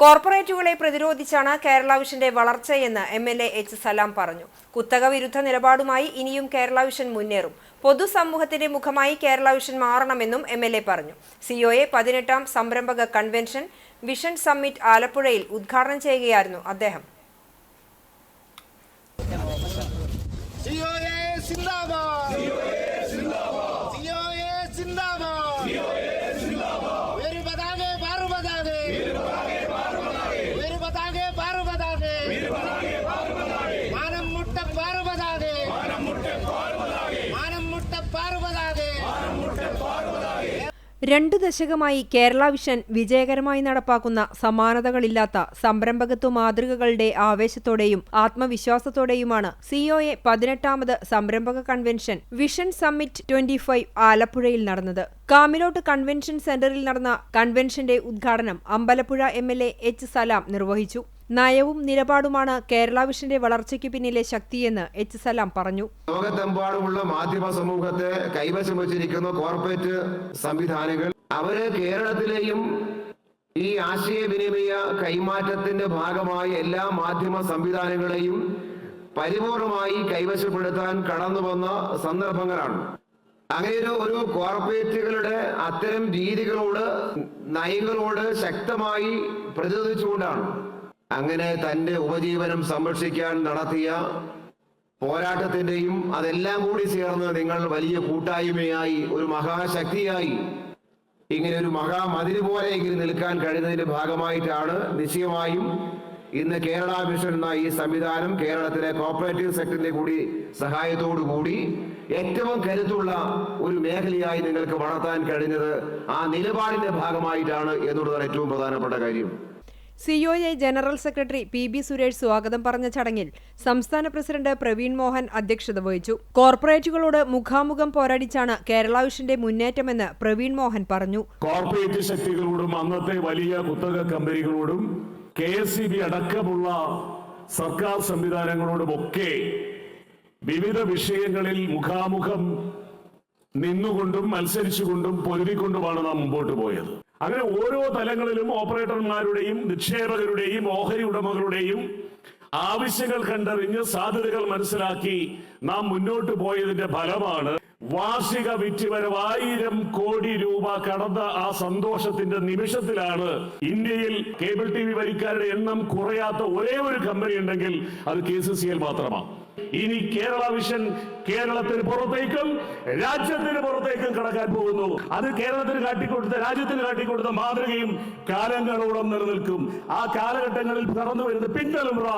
കോർപ്പറേറ്റുകളെ പ്രതിരോധിച്ചാണ് കേരള വിഷന്റെ വളർച്ചയെന്ന് M L A H Salam പറഞ്ഞു. കുത്തക വിരുദ്ധ നിലപാടുമായി ഇനിയും കേരള വിഷൻ മുന്നേറും. പൊതുസമൂഹത്തിന്റെ മുഖമായി കേരള വിഷൻ മാറണമെന്നും എം എൽ എ പറഞ്ഞു. സിഒഎ പതിനെട്ടാം സംരംഭക കൺവെൻഷൻ വിഷൻ സമ്മിറ്റ് ആലപ്പുഴയിൽ ഉദ്ഘാടനം ചെയ്യുകയായിരുന്നു അദ്ദേഹം. സിഒഎ സിന്ദാബാദ്. രണ്ടു ദശകമായി കേരള വിഷൻ വിജയകരമായി നടപ്പാക്കുന്ന സമാനതകളില്ലാത്ത സംരംഭകത്വ മാതൃകകളുടെ ആവേശത്തോടെയും ആത്മവിശ്വാസത്തോടെയുമാണ് സിഒഎ പതിനെട്ടാമത് സംരംഭക convention vision summit twenty five ആലപ്പുഴയിൽ നടന്നത്. കാമിലോട്ട് കൺവെൻഷൻ സെന്ററിൽ നടന്ന കൺവെൻഷന്റെ ഉദ്ഘാടനം Ambalappuzha M L A H Salam നിർവഹിച്ചു. നയവും നിലപാടുമാണ് കേരള വിഷന്റെ വളർച്ചയ്ക്ക് പിന്നിലെ ശക്തിയെന്ന് എച്ച് സലാം പറഞ്ഞു. ലോകത്തെമ്പാടുമുള്ള മാധ്യമ സമൂഹത്തെ കൈവശം വച്ചിരിക്കുന്ന കോർപ്പറേറ്റ് സംവിധാനങ്ങൾ അവർ കേരളത്തിലെയും ഈ ആശയവിനിമയ കൈമാറ്റത്തിന്റെ ഭാഗമായി എല്ലാ മാധ്യമ സംവിധാനങ്ങളെയും പരിപൂർണമായി കൈവശപ്പെടുത്താൻ കടന്നു വന്ന സന്ദർഭങ്ങളാണ്. അങ്ങനെ ഒരു കോർപ്പറേറ്റുകളുടെ അത്തരം രീതികളോട് നയങ്ങളോട് ശക്തമായി പ്രതിരോധിച്ചുകൊണ്ടാണ് അങ്ങനെ തന്റെ ഉപജീവനം സംരക്ഷിക്കാൻ നടത്തിയ പോരാട്ടത്തിന്റെയും അതെല്ലാം കൂടി ചേർന്ന് നിങ്ങൾ വലിയ കൂട്ടായ്മയായി ഒരു മഹാശക്തിയായി ഇങ്ങനെ ഒരു മഹാമതിരി പോലെ ഇങ്ങനെ നിൽക്കാൻ കഴിയുന്നതിന്റെ ഭാഗമായിട്ടാണ് നിശ്ചയമായും ഇന്ന് കേരള മിഷൻ എന്ന ഈ സംവിധാനം കേരളത്തിലെ കോപ്പറേറ്റീവ് സെക്ടറിന്റെ കൂടി സഹായത്തോടു കൂടി ഏറ്റവും കരുത്തുള്ള ഒരു മേഖലയായി നിങ്ങൾക്ക് വളർത്താൻ കഴിഞ്ഞത് ആ നിലപാടിന്റെ ഭാഗമായിട്ടാണ് എന്നുള്ളതാണ് ഏറ്റവും പ്രധാനപ്പെട്ട കാര്യം. COA general secretary P B Suresh സ്വാഗതം പറഞ്ഞ ചടങ്ങിൽ സംസ്ഥാന പ്രസിഡന്റ് പ്രവീൺ മോഹൻ അധ്യക്ഷത വഹിച്ചു. കോർപ്പറേറ്റുകളോട് മുഖാമുഖം പോരാടിച്ചാണ് കേരള വിഷന്റെ മുന്നേറ്റമെന്ന് പ്രവീൺ മോഹൻ പറഞ്ഞു. കോർപ്പറേറ്റ് ശക്തികളോടും അന്നത്തെ വലിയ കുത്തക കമ്പനികളോടും കെ എസ് അടക്കമുള്ള സർക്കാർ സംവിധാനങ്ങളോടുമൊക്കെ വിവിധ വിഷയങ്ങളിൽ മുഖാമുഖം നിന്നുകൊണ്ടും മത്സരിച്ചുകൊണ്ടും പൊരുതിക്കൊണ്ടുമാണ് നാം മുമ്പോട്ട് പോയത്. അങ്ങനെ ഓരോ തലങ്ങളിലും ഓപ്പറേറ്റർമാരുടെയും നിക്ഷേപകരുടെയും ഓഹരി ഉടമകളുടെയും ആവശ്യങ്ങൾ കണ്ടറിഞ്ഞ് സാധ്യതകൾ മനസ്സിലാക്കി നാം മുന്നോട്ട് പോയതിന്റെ ഫലമാണ് വാർഷിക വിറ്റുവരവ് ആയിരം കോടി രൂപ കടന്ന ആ സന്തോഷത്തിന്റെ നിമിഷത്തിലാണ് ഇന്ത്യയിൽ കേബിൾ ടി വി വരിക്കാരുടെ എണ്ണം കുറയാത്ത ഒരേ ഒരു കമ്പനി ഉണ്ടെങ്കിൽ അത് കെ സി സി എൽ മാത്രമാണ്. ഇനി കേരള വിഷൻ കേരളത്തിന് പുറത്തേക്കും രാജ്യത്തിന് പുറത്തേക്കും കടക്കാൻ പോകുന്നു. അത് കേരളത്തിന് കാട്ടിക്കൊടുത്ത രാജ്യത്തിന് കാട്ടിക്കൊടുത്ത മാതൃകയും കാലങ്ങളോളം നിലനിൽക്കും. ആ കാലഘട്ടങ്ങളിൽ കടന്നു വരുന്ന പിന്തലമുറ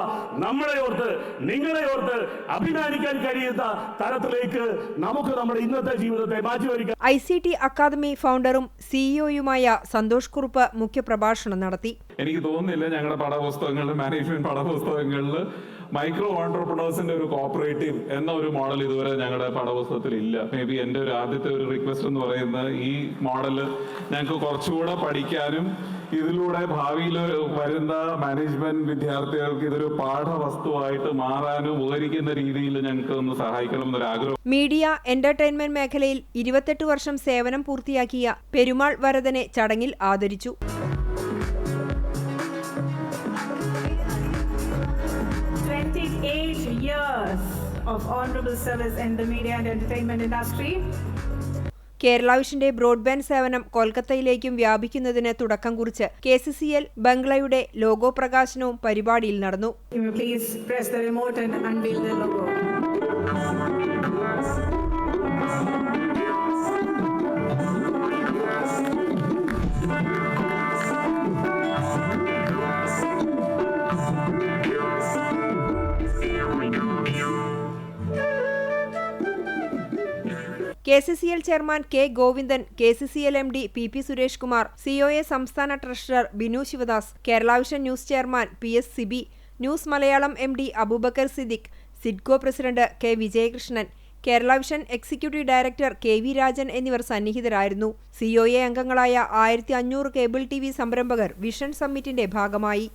നമ്മളെ ഓർത്ത് നിങ്ങളെ ഓർത്ത് അഭിമാനിക്കാൻ കഴിയുന്ന തരത്തിലേക്ക് നമുക്ക് നമ്മുടെ ഇന്നത്തെ ജീവിതത്തെ മാറ്റിവരിക്കാം ഐ സി ടി അക്കാദമി ഫൗണ്ടറും സിഇഒയുമായ സന്തോഷ് കുറുപ്പ് മുഖ്യപ്രഭാഷണം നടത്തി. എനിക്ക് തോന്നുന്നില്ല ഞങ്ങളുടെ പാഠപുസ്തകങ്ങളിൽ മാനേജ്മെന്റ് പാഠപുസ്തകങ്ങളിൽ മൈക്രോ ഓൺടർപ്രണേഴ്സിന്റെ ഒരു കോപ്പറേറ്റീവ് എന്ന ഒരു മോഡൽ ഇതുവരെ ഞങ്ങളുടെ പാഠപുസ്തകത്തിൽ ഇല്ല. മേ ബി എന്റെ ഒരു ആദ്യത്തെ ഒരു റിക്വസ്റ്റ് എന്ന് പറയുന്നത് ഈ മോഡൽ ഞങ്ങൾക്ക് കുറച്ചുകൂടെ പഠിക്കാനും ഇതിലൂടെ ഭാവിയിൽ വരുന്ന മാനേജ്മെന്റ് വിദ്യാർത്ഥികൾക്ക് ഇതൊരു പാഠവസ്തുവായിട്ട് മാറാനും ഉപകരിക്കുന്ന രീതിയിൽ ഞങ്ങൾക്ക് ഒന്ന് സഹായിക്കണം എന്നൊരു ആഗ്രഹം. മീഡിയ എന്റർടൈൻമെന്റ് മേഖലയിൽ ഇരുപത്തെട്ട് വർഷം സേവനം പൂർത്തിയാക്കിയ പെരുമാൾ വരദനെ ചടങ്ങിൽ ആദരിച്ചു. Of honorable service in the media and entertainment industry. Kerala വിഷന്റെ broadband സേവനം കൊൽക്കത്തയിലേക്കും വ്യാപിക്കുന്നതിന് തുടക്കം കുറിച്ച് കെ സി സി എൽ ബംഗ്ലയുടെ ലോഗോ പ്രകാശനവും പരിപാടിയിൽ നടന്നു K C C L chairman K Govindan K C C L M D P P Suresh Kumar C O A സംസ്ഥാന treasurer Binu Sivadas Kerala vision news chairman P S Siby news Malayalam M D Abubakar Siddique SIDCO president K Vijayakrishnan Kerala vision executive director K V Rajan എന്നിവർ സന്നിഹിതരായിരുന്നു. C O A അംഗങ്ങളായ ആയിരത്തി അഞ്ഞൂറ് cable T V സംരംഭകർ vision സമ്മിറ്റിന്റെ ഭാഗമായി.